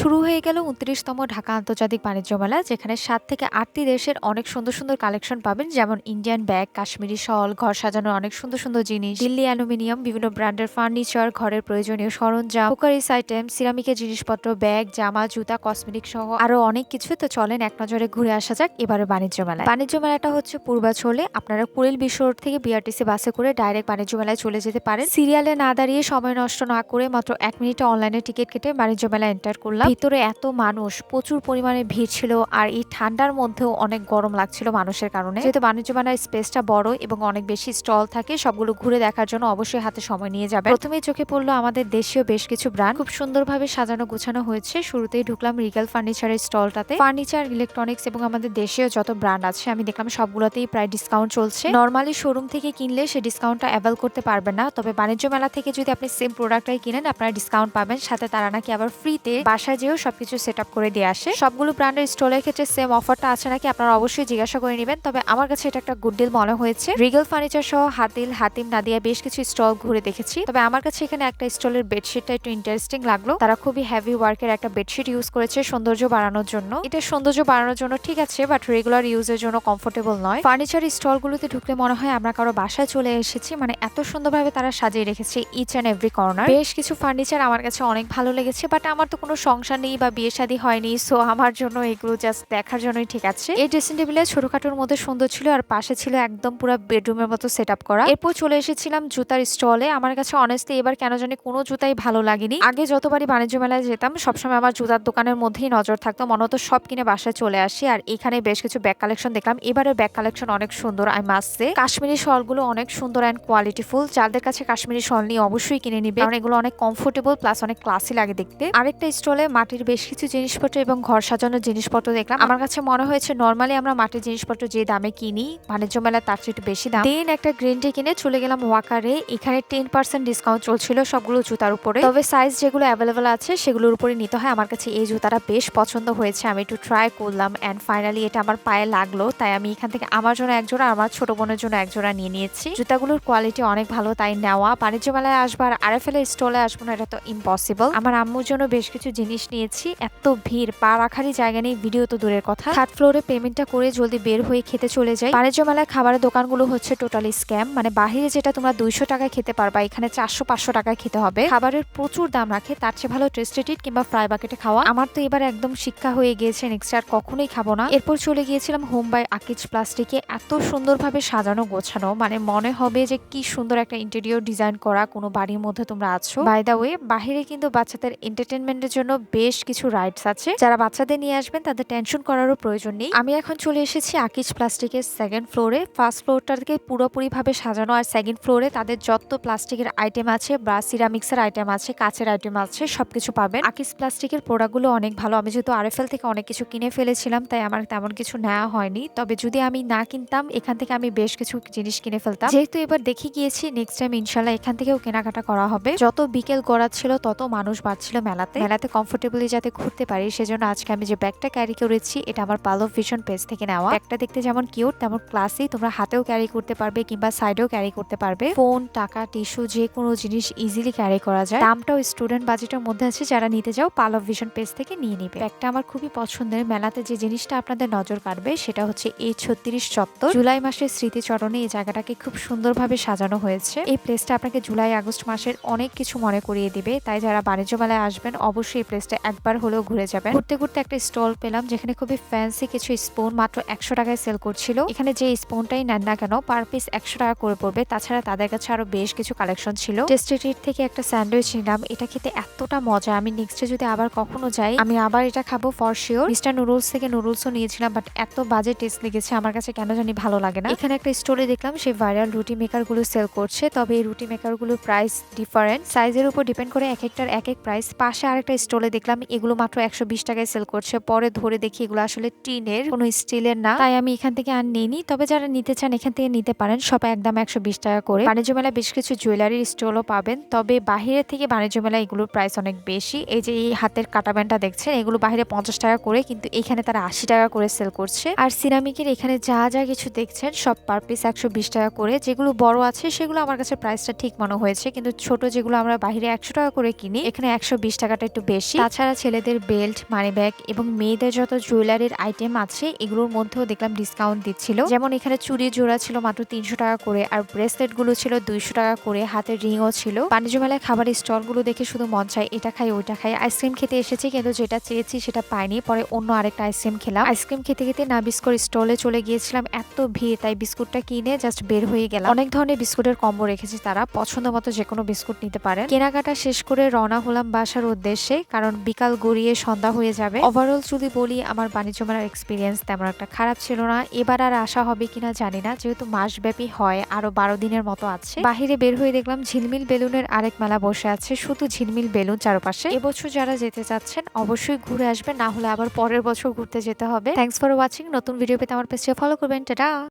শুরু হয়ে গেল উনত্রিশতম ঢাকা আন্তর্জাতিক বাণিজ্য মেলা, যেখানে সাত থেকে আটটি দেশের অনেক সুন্দর সুন্দর কালেকশন পাবেন, যেমন ইন্ডিয়ান ব্যাগ, কাশ্মীরি শল, ঘর সাজানোর অনেক সুন্দর সুন্দর জিনিস, দিল্লি অ্যালুমিনিয়াম, বিভিন্ন ব্র্যান্ডের ফার্নিচার, ঘরের প্রয়োজনীয় সরঞ্জাম কুকারিস আইটেম সিরামিকের জিনিসপত্র, ব্যাগ, জামা, জুতা কসমেটিক সহ আরও অনেক কিছু। তো চলেন এক নজরে ঘুরে আসা যাক এবারে বাণিজ্য মেলায়। বাণিজ্য মেলাটা হচ্ছে পূর্বাচলে, আপনারা কুড়িল বিশ্ব থেকে বিআরটিসি বাসে করে ডাইরেক্ট বাণিজ্য মেলায় চলে যেতে পারেন। সিরিয়ালে না দাঁড়িয়ে সময় নষ্ট না করে মাত্র এক মিনিটে অনলাইনে টিকিট কেটে বাণিজ্য মেলা এন্টার করলাম। ভিতরে এত মানুষ, প্রচুর পরিমাণে ভিড় ছিল আর এই ঠান্ডার মধ্যেও অনেক গরম লাগছিল মানুষের কারণে। যেহেতু বাণিজ্য মেলার স্পেসটা বড় এবং অনেক বেশি স্টল থাকে, সবগুলো ঘুরে দেখার জন্য অবশ্যই হাতে সময় নিয়ে যাবে প্রথমেই চোখে পড়ল আমাদের দেশীয় বেশ কিছু ব্র্যান্ড। খুব সুন্দরভাবে সাজানো গোছানো হয়েছে। শুরুতেই ঢুকলাম রিগাল ফার্নিচারের স্টলটাতে। ফার্নিচার, ইলেকট্রনিক্স এবং আমাদের দেশীয় যত ব্র্যান্ড আছে, আমি দেখলাম সবগুলোতেই প্রায় ডিসকাউন্ট চলছে। নর্মালি শোরুম থেকে কিনলে সে ডিসকাউন্টটা অ্যাভেল করতে পারবেন না। তবে বাণিজ্য মেলা থেকে যদি আপনি সেম প্রোডাক্টটাই কিনেন, আপনারা ডিসকাউন্ট পাবেন। সাথে তারা নাকি আবার ফ্রিতে বাসায় যেও সবকিছু সেট আপ করে দিয়ে আসে। সবগুলো ব্র্যান্ডের স্টলের ক্ষেত্রে সেম অফারটা আছে নাকি আপনারা অবশ্যই জিজ্ঞাসা করে নেবেন। তবে আমার কাছে এটা একটা গুড ডিল মনে হয়েছে। রিগেল ফার্নিচার সহ হাতিল, হাতিম, নাদিয়া বেশ কিছু স্টল ঘুরে দেখেছি। তবে আমার কাছে এখানে একটা স্টলের বেডশিটটা একটু ইন্টারেস্টিং লাগল। তারা খুবই হেভি ওয়ার্কের একটা বেডশিট ইউজ করেছে সৌন্দর্য বাড়ানোর জন্য। এটা সৌন্দর্য বাড়ানোর জন্য ঠিক আছে বাট রেগুলার ইউজের জন্য কমফোর্টেবল নয়। ফার্নিচার স্টলগুলোতে ঢুকলে মনে হয় আমরা কারও বাসায় চলে এসেছি। মানে এত সুন্দরভাবে তারা সাজিয়ে রেখেছে ইচ অ্যান্ড এভরি কর্নার বেশ কিছু ফার্নিচার আমার কাছে অনেক ভালো লেগেছে বাট আমার তো কোনো সংসার নেই বা বিয়ে শাদী হয়নি সো আমার জন্য এগুলো জাস্ট দেখার জন্যই ঠিক আছে। এই ড্রেসিং টেবিলে ছোটখাটোর মধ্যে সুন্দর ছিল আর পাশে ছিল একদম পুরো বেডরুমের মতো সেট করা। এরপর চলে এসেছিলাম জুতার স্টলে আমার কাছে অনেস্টলি এবার কেন জানি কোনো জুতাই ভালো লাগেনি। আগে যতবারই বাণিজ্য মেলায় যেতাম, সবসময় আমার জুতার দোকানের মধ্যেই নজর থাকতো। মনে হতো সব কিনে বাসায় চলে আসি আর এখানে বেশ কিছু ব্যাগ কালেকশন দেখলাম। এবারের ব্যাগ কালেকশন অনেক সুন্দর আই মাসে কাশ্মীরি শলগুলো অনেক সুন্দর অ্যান্ড কোয়ালিটিফুল যাদের কাছে কাশ্মীরি শল নিয়ে অবশ্যই কিনে নিবে। কারণ এগুলো অনেক কমফোর্টেবল প্লাস অনেক ক্লাসি লাগে দেখতে। আরেকটা স্টলে মাটির বেশ কিছু জিনিসপত্র এবং ঘর সাজানোর জিনিসপত্র দেখলাম। আমার কাছে মনে হয়েছে নর্মালি আমরা মাটির জিনিসপত্র যে দামে কিনি, বাণিজ্য মেলা তার চেয়ে বেশি দাম। দেন একটা গ্রিন টি কিনে চলে গেলাম ওয়াকারে। এখানে টেন পার্সেন্ট ডিসকাউন্ট চলছিল সবগুলো জুতার উপরে। তবে সাইজ যেগুলো অ্যাভেলেবেল আছে, সেগুলোর উপরে নিতে হয়। আমার কাছে এই জুতাটা বেশ পছন্দ হয়েছে। আমি একটু ট্রাই করলাম অ্যান্ড ফাইনালি এটা আমার পায়ে লাগল। তাই আমি এখান থেকে আমার জন্য একজোড়া আমার ছোট বোনের জন্য একজোড়া নিয়ে নিয়েছি। জুতাগুলোর কোয়ালিটি অনেক ভালো, তাই নেওয়া। বাণিজ্য মেলায় আসবার আরএফএল এর স্টলে আসব না, এটা তো ইম্পসিবল আমার আম্মুর জন্য বেশ কিছু জিনিস নিয়েছি। এত ভিড়, পা রাখারই জায়গা নেই, ভিডিও তো দূরের কথা। থার্ড ফ্লোরে পেমেন্টটা করে জলদি বের হয়ে খেতে চলে যাই। বাণিজ্য মেলায় খাবারের দোকানগুলো হচ্ছে টোটালি স্ক্যাম। মানে বাহিরে যেটা তোমরা দুইশো টাকায় খেতে পারবা, এখানে চারশো, পাঁচশো টাকায় খেতে হবে। খাবারের প্রচুর দাম রাখে, তার চেয়ে ভালো টেস্টেটিড কিংবা ফ্রাই বাকেটে খাওয়া। আমার তো এবার একদম শিক্ষা হয়ে গিয়েছে নেক্সট আর কখনোই খাব না। এরপর চলে গিয়েছিলাম হোম বাই আকিজ প্লাস্টিকে এত সুন্দরভাবে সাজানো, গোছানো। মানে মনে হবে যে কি সুন্দর একটা ইন্টেরিয়র ডিজাইন করা, কোনো বাড়ির মধ্যে তোমরা আছো। বাই দা ওয়ে বাহিরে কিন্তু বাচ্চাদের এন্টারটেনমেন্টের জন্য বেশ কিছু রাইডস আছে। যারা বাচ্চাদের নিয়ে আসবেন, তাদের টেনশন করারও প্রয়োজন নেই। আমি এখন চলে এসেছি আকিজ প্লাস্টিকের সেকেন্ড ফ্লোরে ফার্স্ট ফ্লোরটাকে পুরোপুরি ভাবে সাজানো আর সেকেন্ড ফ্লোরে তাদের যত প্লাস্টিকের আইটেম আছে বা সিরামিক্সের আইটেম আছে, কাচের আইটেম আছে, সবকিছু পাবেন। আকিজ প্লাস্টিকের প্রোডাক্টগুলো অনেক ভালো। আমি যেহেতু আরএফএল থেকে অনেক কিছু কিনে ফেলেছিলাম, তাই আমার তেমন কিছু নেওয়া হয়নি। তবে যদি আমি না কিনতাম, এখান থেকে আমি বেশ কিছু জিনিস কিনে ফেলতাম। যেহেতু এবার দেখে গিয়েছি নেক্সট টাইম ইনশাল্লাহ এখান থেকেও কেনাকাটা করা হবে। যত বিকেল গড়াচ্ছিল, তত মানুষ বাড়ছিল মেলাতে। মেলাতে কমফোর্টেবলি যাতে ঘুরতে পারি, সেজন্য আজকে আমি যে ব্যাগটা ক্যারি করেছি, এটা আমার পালো ভিশন পেজ থেকে নেওয়া। ব্যাগটা দেখতে যেমন কিউট তেমন ক্লাসি তোমরা হাতেও ক্যারি করতে পারবে কিংবা সাইডেও ক্যারি করতে পারবে। ফোন টাকা টিস্যু যে কোনো জিনিস ইজিলি ক্যারি করা যায়। দামটাও স্টুডেন্ট বাজেটের মধ্যে আছে, যারা নিতে যাও পালভ ভিশন পেজ থেকে নিয়ে নিবে। ব্যাগটা আমার খুবই পছন্দের, মেলাতে যে জিনিসটা আপনাদের নজর কাড়বে, সেটা হচ্ছে এই ছত্রিশ চত্বর। জুলাই মাসের স্মৃতিচরণে এই জায়গাটাকে খুব সুন্দরভাবে সাজানো হয়েছে। এই প্লেসটা আপনাকে জুলাই আগস্ট মাসের অনেক কিছু মনে করিয়ে দিবে। তাই যারা বাণিজ্য মেলায় আসবেন, অবশ্যই এই প্লেসটা একবার হলেও ঘুরে যাবেন। ঘুরতে ঘুরতে একটা স্টল পেলাম যেখানে খুবই ফ্যান্সি কিছু স্পুন মাত্র একশো টাকায় সেল করছিল। এখানে যে স্পুনটাই নেন না কেন পার পিস একশো টাকা করে পড়বে। তাছাড়া তাদের কাছে আরও বেশ কিছু কালেকশন ছিল। টেস্টেটির থেকে একটা স্যান্ডউইচ নিলাম। এটা খেতে এতটা মজা। আমি নেক্সটে যদি আবার কখনো যাই, আমি আবার এটা খাব ফর শিওর মিস্টার নুডলস থেকে নুডলসও নিয়েছিলাম বাট এত বাজে টেস্ট লেগেছে। আমার কাছে কেন জানি ভালো লাগে না। এখানে একটা স্টোরে দেখলাম সেই ভাইরাল রুটি মেকারগুলো সেল করছে। তবে এই রুটি মেকারগুলোর প্রাইস ডিফারেন্ট সাইজের উপর ডিপেন্ড করে এক একটার এক এক প্রাইস পাশে আরেকটা স্টোরে দেখলাম এগুলো মাত্র একশো বিশ টাকায় সেল করছে। পরে ধরে দেখি এগুলো আসলে টিনের, কোনো স্টিলের না। তাই আমি এখান থেকে আর নেইনি। তবে যারা নিতে চান, এখান থেকে নিতে পারেন। সব একদম একশো বিশ টাকা করে। বাণিজ্য মেলায় বেশ কিছু জুয়েলারির স্টলও পাবেন। তবে বাহিরে থেকে বাণিজ্য মেলায় এগুলোর প্রাইস অনেক বেশি। এই যে এই হাতের কাটা ব্যান্ডটা দেখছেন, এগুলো বাহিরে পঞ্চাশ টাকা করে, কিন্তু এখানে তারা আশি টাকা করে সেল করছে। আর সিরামিকের এখানে যা যা কিছু দেখছেন, সব পার পিস একশো বিশ টাকা করে। যেগুলো বড় আছে, সেগুলো আমার কাছে প্রাইসটা ঠিক মনে হয়েছে। কিন্তু ছোট যেগুলো আমরা বাহিরে একশো টাকা করে কিনি, এখানে একশো বিশ টাকাটা একটু বেশি। তাছাড়া ছেলেদের বেল্ট মানি ব্যাগ এবং মেয়েদের যত জুয়েলারির আইটেম আছে, এগুলোর মধ্যেও দেখলাম ডিসকাউন্ট দিচ্ছিল। যেমন এখানে চুরি জোড়া ছিল মাত্র তিনশো টাকা করে, আর ব্রেসলেটগুলো ছিল দুইশো টাকা করে, হাতের রিংও ছিল। বাণিজ্য মেলায় খাবারের স্টলগুলো দেখে শুধু মন চাই এটা খাই, ওইটা খাই। আইসক্রিম খেতে এসেছি, কিন্তু যেটা চেয়েছি সেটা পাইনি। পরে অন্য আরেকটা আইসক্রিম খেলাম। আইসক্রিম খেতে খেতে না বিস্কুট স্টলে চলে গিয়েছিলাম, এত ভিড়, তাই বিস্কুটটা কিনে জাস্ট বের হয়ে গেলাম। অনেক ধরনের বিস্কুটের কম্বো রেখেছে তারা, পছন্দ মতো যে কোনো বিস্কুট নিতে পারেন। কেনাকাটা শেষ করে রওনা হলাম বাসার উদ্দেশ্যে, কারণ বিকাল গড়িয়ে সন্ধ্যা হয়ে যাবে। ওভারঅল যদি বলি, আমার বাণিজ্য মেলার এক্সপিরিয়েন্স তেমন একটা খারাপ ছিল না। এবার আর আসা হবে কিনা জানি না। যেহেতু মাসব্যাপী হয়, আরও বারো দিনের মতো আছে। বাহিরে বের হয়ে দেখলাম ঝিলমিল বেলুনের আরেক মেলা বসে আছে, শুধু ঝিলমিল বেলুন চারপাশে। এবছর যারা যেতে চাচ্ছেন, অবশ্যই ঘুরে আসবেন, না হলে আবার পরের বছর ঘুরতে যেতে হবে। থ্যাংকস ফর ওয়াচিং নতুন ভিডিও পেতে আমার পেজে ফলো করবেন। টাটা